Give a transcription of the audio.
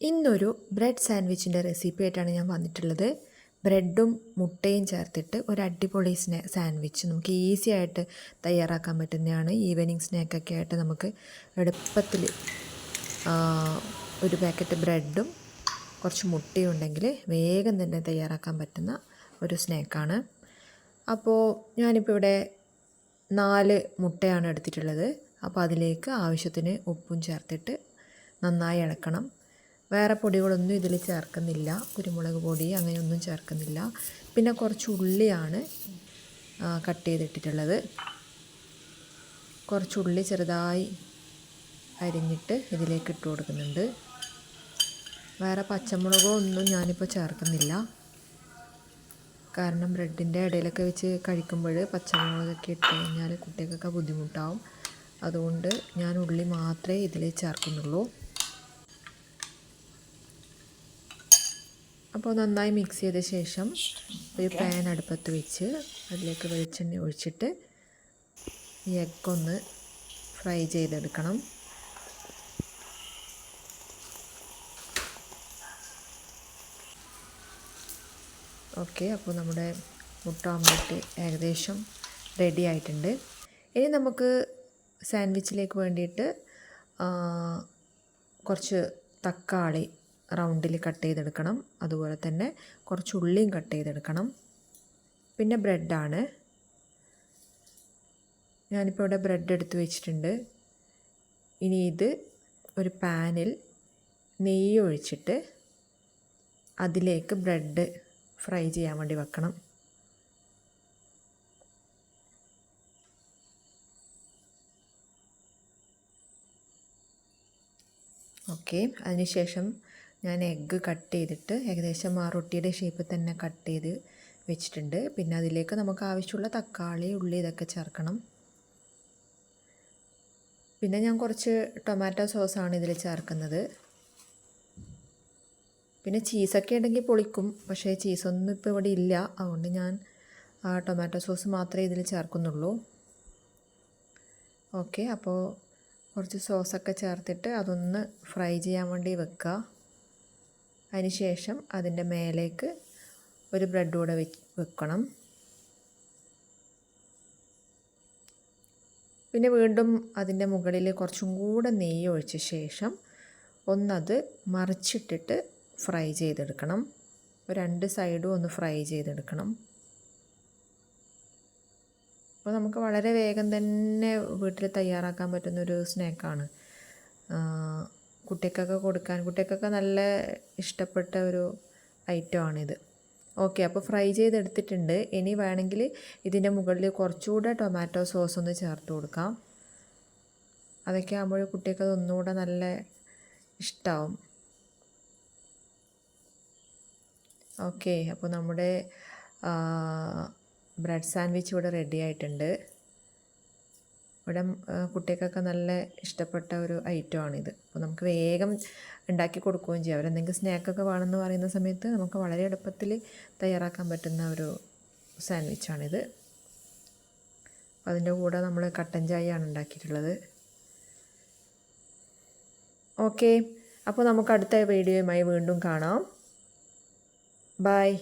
ഇന്നൊരു bread സാൻഡ്വിച്ചിന്റെ recipe ആയിട്ടാണ് ഞാൻ വന്നിട്ടുള്ളത്. ബ്രെഡും മുട്ടയും ചേർത്തിട്ട് ഒരു അടിപൊളി സ്നാ സാൻഡ്വിച്ച് നമുക്ക് ഈസി ആയിട്ട് തയ്യാറാക്കാൻ പറ്റുന്നതാണ്. ഈവനിങ് സ്നാക്കൊക്കെ ആയിട്ട് നമുക്ക് എളുപ്പത്തിൽ ഒരു പാക്കറ്റ് ബ്രെഡും കുറച്ച് മുട്ടയും ഉണ്ടെങ്കിൽ വേഗം തന്നെ തയ്യാറാക്കാൻ പറ്റുന്ന ഒരു സ്നാക്കാണ്. അപ്പോൾ ഞാനിപ്പോൾ ഇവിടെ നാല് മുട്ടയാണ് എടുത്തിട്ടുള്ളത്. അപ്പോൾ അതിലേക്ക് ആവശ്യത്തിന് ഉപ്പും ചേർത്തിട്ട് നന്നായി ഇളക്കണം. വേറെ പൊടികളൊന്നും ഇതിൽ ചേർക്കുന്നില്ല. കുരുമുളക് പൊടി അങ്ങനെയൊന്നും ചേർക്കുന്നില്ല. പിന്നെ കുറച്ച് ഉള്ളിയാണ് കട്ട് ചെയ്തിട്ടിട്ടുള്ളത്. കുറച്ച് ഉള്ളി ചെറുതായി അരിഞ്ഞിട്ട് ഇതിലേക്ക് ഇട്ട് കൊടുക്കുന്നുണ്ട്. വേറെ പച്ചമുളകോ ഒന്നും ഞാനിപ്പോൾ ചേർക്കുന്നില്ല. കാരണം ബ്രെഡിന്റെ ഇടയിലൊക്കെ വെച്ച് കഴിക്കുമ്പോൾ പച്ചമുളകൊക്കെ ഇട്ട് കഴിഞ്ഞാൽ കുട്ടികൾക്കൊക്കെ ബുദ്ധിമുട്ടാവും. അതുകൊണ്ട് ഞാൻ ഉള്ളി മാത്രമേ ഇതിൽ ചേർക്കുന്നുള്ളൂ. അപ്പോൾ നന്നായി മിക്സ് ചെയ്ത ശേഷം ഒരു പാൻ അടുപ്പത്ത് വെച്ച് അതിലേക്ക് വെളിച്ചെണ്ണ ഒഴിച്ചിട്ട് ഈ എഗ്ഗൊന്ന് ഫ്രൈ ചെയ്തെടുക്കണം. ഓക്കെ അപ്പോൾ നമ്മുടെ മുട്ട ഓംലെറ്റ് ഏകദേശം റെഡി ആയിട്ടുണ്ട്. ഇനി നമുക്ക് സാൻഡ്വിച്ചിലേക്ക് വേണ്ടിയിട്ട് കുറച്ച് തക്കാളി റൗണ്ടിൽ കട്ട് ചെയ്തെടുക്കണം. അതുപോലെ തന്നെ കുറച്ച് ഉള്ളിയും കട്ട് ചെയ്തെടുക്കണം. പിന്നെ ബ്രെഡാണ്. ഞാനിപ്പോൾ ഇവിടെ ബ്രെഡ് എടുത്ത് വെച്ചിട്ടുണ്ട്. ഇനി ഇത് ഒരു പാനിൽ നെയ്യ് ഒഴിച്ചിട്ട് അതിലേക്ക് ബ്രെഡ് ഫ്രൈ ചെയ്യാൻ വേണ്ടി വെക്കണം. ഓക്കെ. അതിനുശേഷം ഞാൻ എഗ്ഗ് കട്ട് ചെയ്തിട്ട് ഏകദേശം ആ റൊട്ടിയുടെ ഷേപ്പിൽ തന്നെ കട്ട് ചെയ്ത് വെച്ചിട്ടുണ്ട്. പിന്നെ അതിലേക്ക് നമുക്ക് ആവശ്യമുള്ള തക്കാളി ഉള്ളി ഇതൊക്കെ ചേർക്കണം. പിന്നെ ഞാൻ കുറച്ച് ടൊമാറ്റോ സോസാണ് ഇതിൽ ചേർക്കുന്നത്. പിന്നെ ചീസൊക്കെ ഉണ്ടെങ്കിൽ പൊളിക്കും പക്ഷേ ചീസൊന്നും ഇപ്പോൾ ഇവിടെ ഇല്ല. അതുകൊണ്ട് ഞാൻ ആ ടൊമാറ്റോ സോസ് മാത്രമേ ഇതിൽ ചേർക്കുന്നുള്ളൂ. ഓക്കെ അപ്പോൾ കുറച്ച് സോസൊക്കെ ചേർത്തിട്ട് അതൊന്ന് ഫ്രൈ ചെയ്യാൻ വേണ്ടി വെക്കുക. അതിനുശേഷം അതിന്റെ മേലേക്ക് ഒരു ബ്രെഡ് കൂടെ വെക്കണം. പിന്നെ വീണ്ടും അതിന്റെ മുകളിൽ കുറച്ചും കൂടെ നെയ്യ് ഒഴിച്ച ശേഷം ഒന്നത് മറിച്ചിട്ടിട്ട് ഫ്രൈ ചെയ്തെടുക്കണം. രണ്ട് സൈഡും ഒന്ന് ഫ്രൈ ചെയ്തെടുക്കണം. അപ്പോൾ നമുക്ക് വളരെ വേഗം തന്നെ വീട്ടിൽ തയ്യാറാക്കാൻ പറ്റുന്നൊരു സ്നാക്കാണ്. കുട്ടിക്കൊക്കെ കൊടുക്കാൻ. കുട്ടിക്കൊക്കെ നല്ല ഇഷ്ടപ്പെട്ട ഒരു ഐറ്റമാണിത് ഓക്കെ അപ്പോൾ ഫ്രൈ ചെയ്തെടുത്തിട്ടുണ്ട്. ഇനി വേണമെങ്കിൽ ഇതിന്റെ മുകളിൽ കുറച്ചുകൂടെ ടൊമാറ്റോ സോസ് ഒന്ന് ചേർത്ത് കൊടുക്കാം. അതൊക്കെ ആകുമ്പോൾ കുട്ടികൾക്ക് അതൊന്നുകൂടെ നല്ല ഇഷ്ടമാവും ഓക്കെ അപ്പോൾ നമ്മുടെ ബ്രെഡ് സാൻഡ്വിച്ച് ഇവിടെ റെഡി ആയിട്ടുണ്ട്. ഇവിടെ കുട്ടികൾക്കൊക്കെ നല്ല ഇഷ്ടപ്പെട്ട ഒരു ഐറ്റമാണിത്. അപ്പോൾ നമുക്ക് വേഗം ഉണ്ടാക്കി കൊടുക്കുകയും ചെയ്യാം. അവരെന്തെങ്കിലും സ്നാക്കൊക്കെ വേണമെന്ന് പറയുന്ന സമയത്ത് നമുക്ക് വളരെ എളുപ്പത്തിൽ തയ്യാറാക്കാൻ പറ്റുന്ന ഒരു സാൻഡ്വിച്ചാണിത്. അപ്പോൾ അതിന്റെ കൂടെ നമ്മൾ കട്ടൻ ചായയാണ് ഉണ്ടാക്കിയിട്ടുള്ളത്. ഓക്കെ. അപ്പോൾ നമുക്ക് അടുത്ത വീഡിയോയുമായി വീണ്ടും കാണാം. ബായ്